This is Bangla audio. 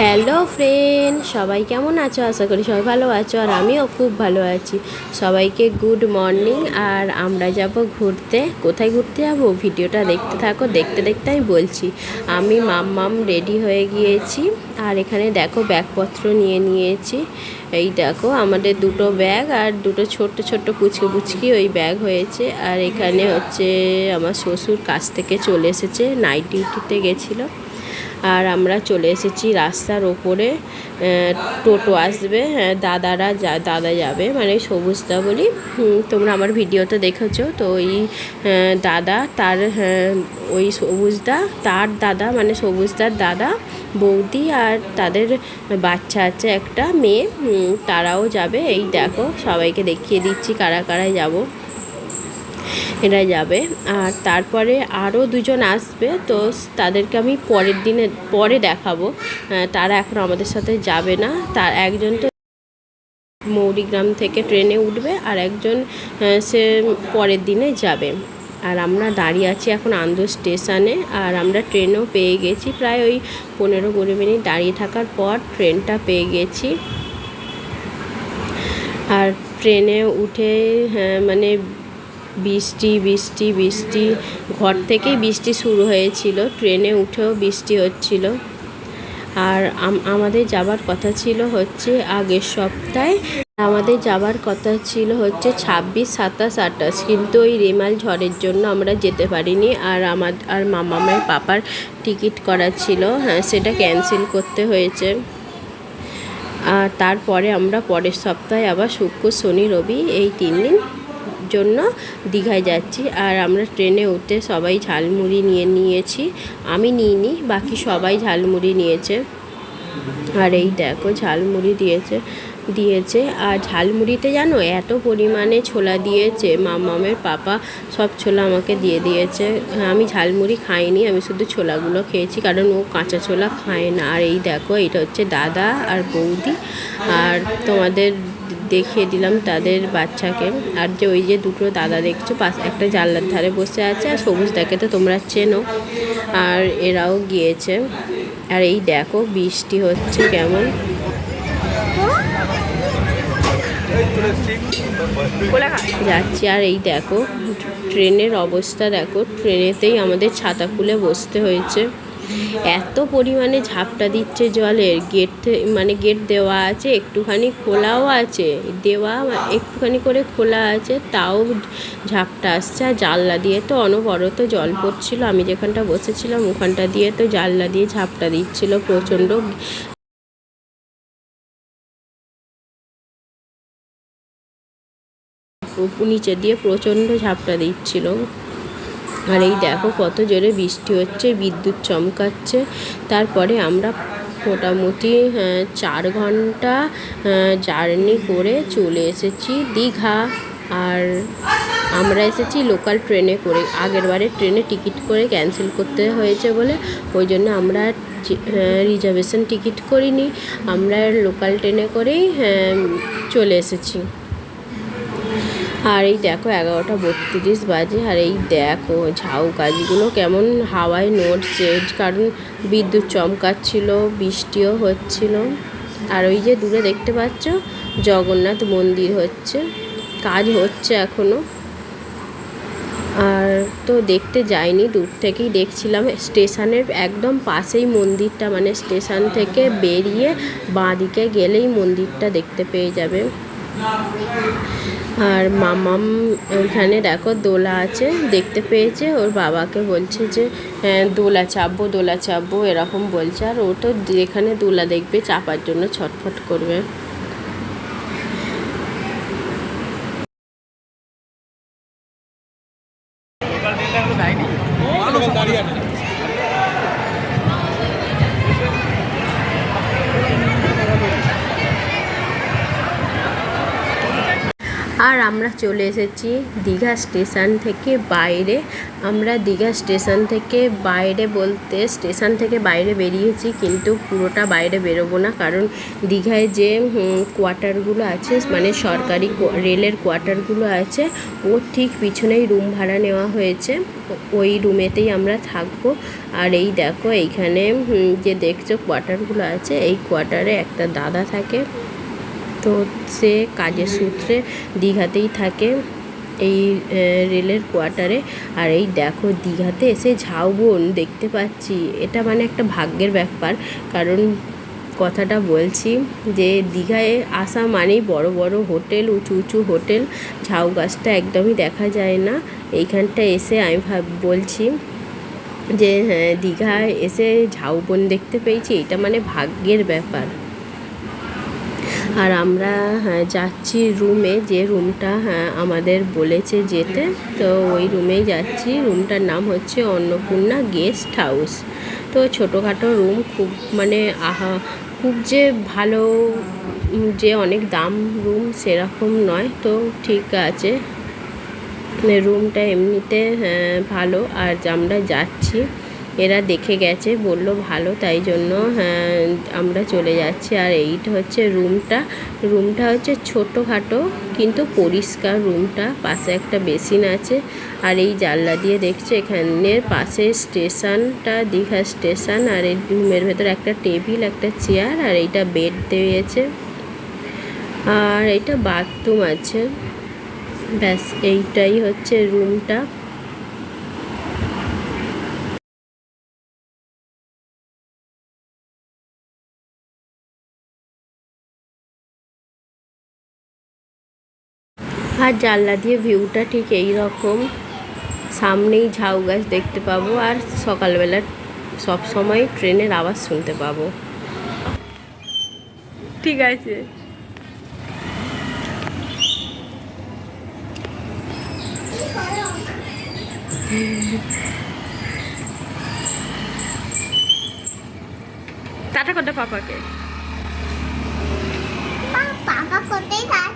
হ্যালো ফ্রেন্ড, সবাই কেমন আছো? আশা করি সবাই ভালো আছো আর আমিও খুব ভালো আছি। সবাইকে গুড মর্নিং আর আমরা যাব ঘুরতে। কোথায় ঘুরতে যাব? ভিডিওটা দেখতে থাকো, দেখতে দেখতে আমি বলছি। আমি মাম মাম রেডি হয়ে গিয়েছি আর এখানে দেখো ব্যাগপত্র নিয়ে নিয়েছি। এই দেখো আমাদের দুটো ব্যাগ আর দুটো ছোট্ট ছোট্ট পুচকি পুচকি ওই ব্যাগ হয়েছে। আর এখানে হচ্ছে আমার শ্বশুর কাছ থেকে চলে এসেছে, নাইট ডিউটিতে গেছিল। আর আমরা চলে এসেছি রাস্তার ওপরে টোটো আসবে হ্যাঁ, দাদারা যা দাদা যাবে মানে সবুজদা বলি। তোমরা আমার ভিডিওতে দেখেছ তো ওই দাদা তার হ্যাঁ, ওই সবুজদা তার দাদা মানে সবুজদার দাদা বৌদি আর তাদের বাচ্চা আছে একটা মেয়ে তারাও যাবে। এই দেখো সবাইকে দেখিয়ে দিচ্ছি কারা কারা যাব। এরা যাবে। আর তারপরে আরও দুজন আসবে তো তাদেরকে আমি পরের দিনে পরে দেখাবো। তারা এখন আমাদের সাথে যাবে না। তার একজন তো মৌরিগ্রাম থেকে ট্রেনে উঠবে আর একজন সে পরের দিনে যাবে। আর আমরা দাঁড়িয়ে আছি এখন আন্দো স্টেশনে আর আমরা ট্রেনও পেয়ে গেছি। প্রায় ওই পনেরো কুড়ি মিনিট দাঁড়িয়ে থাকার পর ট্রেনটা পেয়ে গেছি। আর ট্রেনে উঠে হ্যাঁ, মানে বৃষ্টি বৃষ্টি বৃষ্টি। ঘর থেকেই বৃষ্টি শুরু হয়েছিল। ট্রেনে উঠেও বৃষ্টি হচ্ছিল। আর আমাদের যাবার কথা ছিল হচ্ছে আগের সপ্তাহে। আমাদের যাবার কথা ছিল হচ্ছে ছাব্বিশ, সাতাশ, আঠাশ। কিন্তু ওই রেমাল ঝড়ের জন্য আমরা যেতে পারিনি। আর আমার আর মামামের পাপার টিকিট করা ছিল। হ্যাঁ সেটা ক্যান্সেল করতে হয়েছে। আর তারপরে আমরা পরের সপ্তাহে আবার শুক্র, শনি, রবি এই তিন দিন জন্য দীঘায় যাচ্ছি। আর আমরা ট্রেনে উঠে সবাই ঝালমুড়ি নিয়ে নিয়েছি। আমি নিইনি, বাকি সবাই ঝালমুড়ি নিয়েছে। আর এই দেখো, ঝালমুড়ি দিয়েছে দিয়েছে। আর ঝালমুড়িতে জানো, এত পরিমাণে ছোলা দিয়েছে। মামামের পাপা সব ছোলা আমাকে দিয়ে দিয়েছে। আমি ঝালমুড়ি খাইনি, আমি শুধু ছোলাগুলো খেয়েছি, কারণ ও কাঁচা ছোলা খায় না। আর এই দেখো, এটা হচ্ছে দাদা আর বৌদি। আর তোমাদের দেখিয়ে দিলাম তাদের বাচ্চাকে। আর যে ওই যে দুটো দাদা দেখছ, পাশ একটা জানলার ধারে বসে আছে আর সবুজ দাকে তো তোমরা চেনো। আর এরাও গিয়েছে। আর এই দেখো, বৃষ্টি হচ্ছে কেমন। যাচ্ছি। আর এই দেখো, ট্রেনের অবস্থা দেখো। ট্রেনেতেই আমাদের ছাতা খুলে বসতে হয়েছে। এত পরিমাণে ঝাপটা দিচ্ছে জলের, গেট মানে গেট দেওয়া আছে, একটুখানি খোলাও আছে, দেওয়া একটুখানি করে খোলা আছে, তাও ঝাপটা আসছে, আর জানলা দিয়ে তো অনবরত জল পড়ছিল, আমি যেখানটা বসেছিলাম ওখানটা দিয়ে তো জানলা দিয়ে ঝাপটা দিচ্ছিল প্রচণ্ড। নিচে দিয়ে প্রচণ্ড ঝাপটা দিচ্ছিল। আর এই দেখো কত জোরে বৃষ্টি হচ্ছে বিদ্যুৎ চমকাচ্ছে। তারপরে আমরা মোটামুটি হ্যাঁ, চার ঘণ্টা জার্নি করে চলে এসেছি দীঘা। আর আমরা এসেছি লোকাল ট্রেনে করে। আগের বারে ট্রেনে টিকিট করে ক্যান্সেল করতে হয়েছে বলে। ওই জন্য আমরা রিজার্ভেশন টিকিট করিনি। আমরা লোকাল ট্রেনে করেই হ্যাঁ, চলে এসেছি। আর এই দেখো এগারোটা বত্রিশ বাজে, আর এই দেখো ঝাউ গাছগুলো কেমন হাওয়ায় নড়ছে। কারণ বিদ্যুৎ চমকাচ্ছিল, বৃষ্টিও হচ্ছিল। আর ওই যে দূরে দেখতে পাচ্ছ, জগন্নাথ মন্দির হচ্ছে, কাজ হচ্ছে এখনও আর তো দেখতে যাইনি, দূর থেকেই দেখছিলাম। স্টেশনের একদম পাশেই মন্দিরটা মানে স্টেশন থেকে বেরিয়ে বাঁ দিকে গেলেই মন্দিরটা দেখতে পেয়ে যাবে। আর মামাম ওইখানে দেখো দোলা আছে, দেখতে পেয়েছে। ওর বাবাকে বলছে যে হ্যাঁ দোলা চাপবো দোলা চাপবো, এরকম বলছে। আর ও তো যেখানে দোলা দেখবে, চাপার জন্য ছটফট করবে। আর আমরা চলে এসেছি দীঘা স্টেশন থেকে বাইরে। আমরা দীঘা স্টেশন থেকে বাইরে বলতে স্টেশন থেকে বাইরে বেরিয়েছি কিন্তু পুরোটা বাইরে বেরোবো না। কারণ দীঘায় যে কোয়ার্টারগুলো আছে মানে সরকারি রেলের কোয়ার্টারগুলো আছে ওর ঠিক পিছনেই রুম ভাড়া নেওয়া হয়েছে। ওই রুমেতেই আমরা থাকব। আর এই দেখো এইখানে যে দেখছ কোয়ার্টারগুলো আছে, এই কোয়ার্টারে একটা দাদা থাকে। তো সে কাজের সূত্রে দীঘাতেই থাকে এই রেলের কোয়ার্টারে। আর এই দেখো, দীঘাতে এসে ঝাউবন দেখতে পাচ্ছি। এটা মানে একটা ভাগ্যের ব্যাপার। কারণ কথাটা বলছি যে, দীঘায় আসা মানেই বড় বড় হোটেল, উঁচু উঁচু হোটেল। ঝাউ গাছটা একদমই দেখা যায় না। এইখানটা এসে আমি ভাব, বলছি যে হ্যাঁ দীঘায় এসে ঝাউবন দেখতে পেয়েছি। এটা মানে ভাগ্যের ব্যাপার। আর আমরা হ্যাঁ, যাচ্ছি রুমে। যে রুমটা হ্যাঁ আমাদের বলেছে যেতে তো ওই রুমেই যাচ্ছি। রুমটার নাম হচ্ছে অন্নপূর্ণা গেস্ট হাউস। তো ছোটোখাটো রুম খুব মানে আহা খুব যে ভালো যে অনেক দাম রুম সেরকম নয়। তো ঠিক আছে। রুমটা এমনিতে হ্যাঁ, ভালো। আর আমরা যাচ্ছি। এরা দেখে গেছে, বলল, ভালো, তাই জন্য হ্যাঁ আমরা চলে যাচ্ছি। আর এইটা হচ্ছে রুমটা। রুমটা হচ্ছে ছোটোখাটো, কিন্তু পরিষ্কার রুমটা। পাশে একটা বেসিন আছে, আর এই জানলা দিয়ে দেখছে, এখানের পাশে স্টেশনটা, দীঘা স্টেশন, আর এই রুমের ভেতরে একটা টেবিল, একটা চেয়ার, আর এইটা বেড দিয়েছে। আর এটা বাথরুম আছে। ব্যাস, এইটাই হচ্ছে রুমটা। আর জানলা দিয়ে ভিউটা ঠিক এই রকম সামনেই ঝাউ গাছ দেখতে পাবো আর সকালবেলা সব সময় ট্রেনের আওয়াজ শুনতে পাবো। ঠিক আছে। টাটা করতে পাপাকে। পাকা করতেই থাক